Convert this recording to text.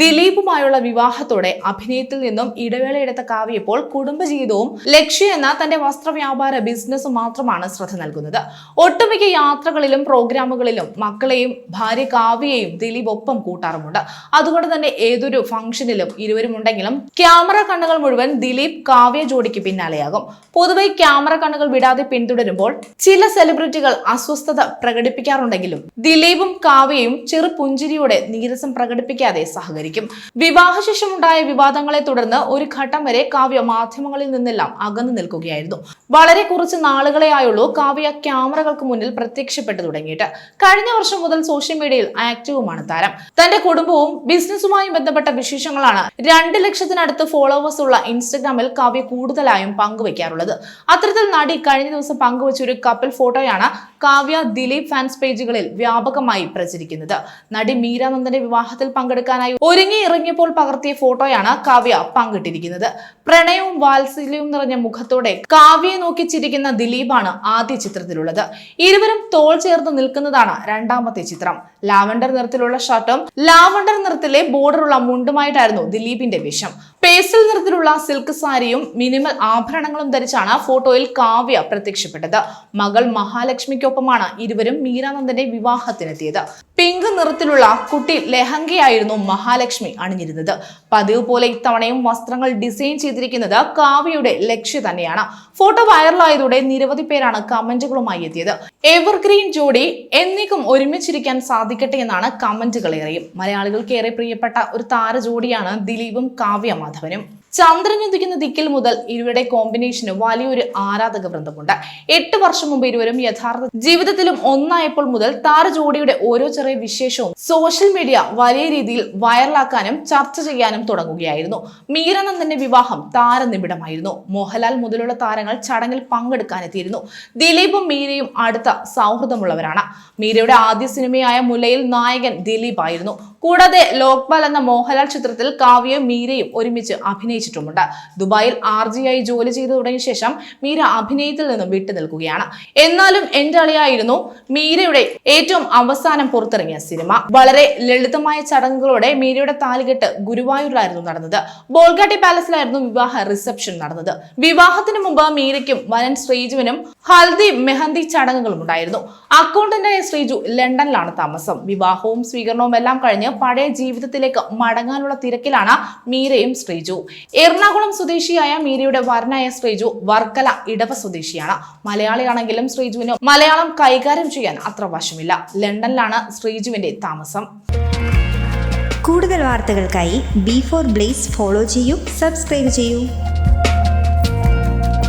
ദിലീപുമായുള്ള വിവാഹത്തോടെ അഭിനയത്തിൽ നിന്നും ഇടവേളയെടുത്ത കാവ്യ ഇപ്പോൾ കുടുംബജീവിതവും ലക്ഷ്യ എന്ന തന്റെ വസ്ത്രവ്യാപാര ബിസിനസ്സും മാത്രമാണ് ശ്രദ്ധ നൽകുന്നത്. ഒട്ടുമിക്ക യാത്രകളിലും പ്രോഗ്രാമുകളിലും മക്കളെയും ഭാര്യ കാവ്യയെയും ദിലീപ് ഒപ്പം കൂട്ടാറുമുണ്ട്. അതുകൊണ്ട് തന്നെ ഏതൊരു ഫംഗ്ഷനിലും ഇരുവരും ഉണ്ടെങ്കിലും ക്യാമറ കണ്ണുകൾ മുഴുവൻ ദിലീപ് കാവ്യ ജോഡിക്ക് പിന്നാലെയാകും. പൊതുവെ ക്യാമറ കണ്ണുകൾ വിടാതെ പിന്തുടരുമ്പോൾ ചില സെലിബ്രിറ്റികൾ അസ്വസ്ഥത പ്രകടിപ്പിക്കാറുണ്ടെങ്കിലും ദിലീപും കാവ്യയും ചെറു പുഞ്ചിരിയോടെ നീരസം പ്രകടിപ്പിക്കാതെ സഹകരിക്കും. വിവാഹശേഷം ഉണ്ടായ വിവാദങ്ങളെ തുടർന്ന് ഒരു ഘട്ടം വരെ കാവ്യ മാധ്യമങ്ങളിൽ നിന്നെല്ലാം അകന്നു നിൽക്കുകയായിരുന്നു. വളരെ കുറച്ച് നാളുകളെ ആയുള്ളൂ കാവ്യ ക്യാമറകൾക്ക് മുന്നിൽ പ്രത്യക്ഷപ്പെട്ടു തുടങ്ങിയിട്ട്. കഴിഞ്ഞ വർഷം മുതൽ സോഷ്യൽ മീഡിയയിൽ ആക്റ്റീവുമാണ് താരം. തന്റെ കുടുംബവും ബിസിനസ്സുമായും ബന്ധപ്പെട്ട വിശേഷങ്ങളാണ് രണ്ട് ലക്ഷത്തിനടുത്ത് ഫോളോവേഴ്സ് ഉള്ള ഇൻസ്റ്റഗ്രാമിൽ കാവ്യ കൂടുതലായും പങ്കുവയ്ക്കാറുള്ളത് അത്തരത്തിൽ നടി കഴിഞ്ഞ ദിവസം പങ്കുവച്ച ഒരു കപ്പിൾ ഫോട്ടോയാണ് കാവ്യ ദിലീപ് ഫാൻസ് പേജുകളിൽ വ്യാപകമായി പ്രചരിക്കുന്നത്. നടി മീരാനന്ദന്റെ വിവാഹത്തിൽ പങ്കെടുക്കാനായി ഒരുങ്ങി ഇറങ്ങിയപ്പോൾ പകർത്തിയ ഫോട്ടോയാണ് കാവ്യ പങ്കിട്ടിരിക്കുന്നത്. പ്രണയവും വാത്സല്യവും നിറഞ്ഞ മുഖത്തോടെ കാവ്യയെ നോക്കി ചിരിക്കുന്ന ദിലീപാണ് ആദ്യ ചിത്രത്തിലുള്ളത്. ഇരുവരും തോൾ ചേർന്ന് നിൽക്കുന്നതാണ് രണ്ടാമത്തെ ചിത്രം. ലാവണ്ടർ നിറത്തിലുള്ള ഷർട്ടും ലാവണ്ടർ നിറത്തിലെ ബോർഡറുള്ള മുണ്ടുമായിട്ടായിരുന്നു ദിലീപിന്റെ വേഷം. പേസ്റ്റൽ നിറത്തിലുള്ള സിൽക്ക് സാരിയും മിനിമൽ ആഭരണങ്ങളും ധരിച്ചാണ് ഫോട്ടോയിൽ കാവ്യ പ്രത്യക്ഷപ്പെട്ടത്. മകൾ മഹാലക്ഷ്മിക്കൊപ്പമാണ് ഇരുവരും മീരാനന്ദന്റെ വിവാഹത്തിനെത്തിയത്. പിങ്ക് നിറത്തിലുള്ള കുട്ടി ലെഹങ്കയായിരുന്നു മഹാലക്ഷ്മി അണിഞ്ഞിരുന്നത്. പതിവ് പോലെ ഇത്തവണയും വസ്ത്രങ്ങൾ ഡിസൈൻ ചെയ്തിരിക്കുന്നത് കാവ്യയുടെ ലക്ഷ്യ തന്നെയാണ്. ഫോട്ടോ വൈറലായതോടെ നിരവധി പേരാണ് കമന്റുകളുമായി എത്തിയത്. എവർഗ്രീൻ ജോഡി എന്നേക്കും ഒരുമിച്ചിരിക്കാൻ സാധിക്കട്ടെ എന്നാണ് കമന്റുകൾ ഏറെയും. മലയാളികൾക്ക് ഏറെ പ്രിയപ്പെട്ട ഒരു താര ജോഡിയാണ് ദിലീപും കാവ്യ öğretmenim ചന്ദ്രൻ ഉദിക്കുന്ന ദിക്കിൽ മുതൽ ഇരുവരുടെ കോമ്പിനേഷന് വലിയൊരു ആരാധക വൃന്ദമുണ്ട്. എട്ട് വർഷം മുമ്പ് ഇരുവരും യഥാർത്ഥ ജീവിതത്തിലും ഒന്നായപ്പോൾ മുതൽ താര ജോഡിയുടെ ഓരോ ചെറിയ വിശേഷവും സോഷ്യൽ മീഡിയ വലിയ രീതിയിൽ വൈറലാക്കാനും ചർച്ച ചെയ്യാനും തുടങ്ങുകയായിരുന്നു. മീരനന്ദന്റെ വിവാഹം താരനിബിഡമായിരുന്നു. മോഹൻലാൽ മുതലുള്ള താരങ്ങൾ ചടങ്ങിൽ പങ്കെടുക്കാനെത്തിയിരുന്നു. ദിലീപും മീരയും അടുത്ത സൗഹൃദമുള്ളവരാണ്. മീരയുടെ ആദ്യ സിനിമയായ മുലയിൽ നായകൻ ദിലീപ് ആയിരുന്നു കൂടാതെ ലോക്പാൽ എന്ന മോഹൻലാൽ ചിത്രത്തിൽ കാവ്യയും മീരയും ഒരുമിച്ച് അഭിനയിച്ചിട്ടുമുണ്ട്. ദുബായിൽ ആർ ജി ആയി ജോലി ചെയ്തു തുടങ്ങിയ ശേഷം മീര അഭിനയത്തിൽ നിന്നും വിട്ടു നിൽക്കുകയാണ്. എന്നാലും എന്റെ അളിയായിരുന്നു മീരയുടെ ഏറ്റവും അവസാനം പുറത്തിറങ്ങിയ സിനിമ. വളരെ ലളിതമായ ചടങ്ങുകളോടെ മീരയുടെ താലികെട്ട് ഗുരുവായൂരിലായിരുന്നു നടന്നത്. ബോൾഗാട്ടി പാലസിലായിരുന്നു വിവാഹ റിസപ്ഷൻ നടന്നത്. വിവാഹത്തിന് മുമ്പ് മീരയ്ക്കും വനൻ ശ്രീജുവിനും ഹൽദി മെഹന്തി ചടങ്ങുകളും ഉണ്ടായിരുന്നു. അക്കൗണ്ടന്റായ ശ്രീജു ലണ്ടനിലാണ് താമസം. വിവാഹവും സ്വീകരണവും എല്ലാം കഴിഞ്ഞ് പഴയ ജീവിതത്തിലേക്ക് മടങ്ങാനുള്ള തിരക്കിലാണ് മീരയും ശ്രീജു. എറണാകുളം സ്വദേശിയായ മീരയുടെ വരനായ ശ്രീജു വർക്കല ഇടവ സ്വദേശിയാണ്. മലയാളിയാണെങ്കിലും ശ്രീജുവിന് മലയാളം കൈകാര്യം ചെയ്യാൻ അത്ര വശമില്ല. ലണ്ടനിലാണ് ശ്രീജുവിന്റെ താമസം. കൂടുതൽ വാർത്തകൾക്കായി ബി ഫോർ ബ്ലേസ് ഫോളോ ചെയ്യൂ സബ്സ്ക്രൈബ് ചെയ്യൂ.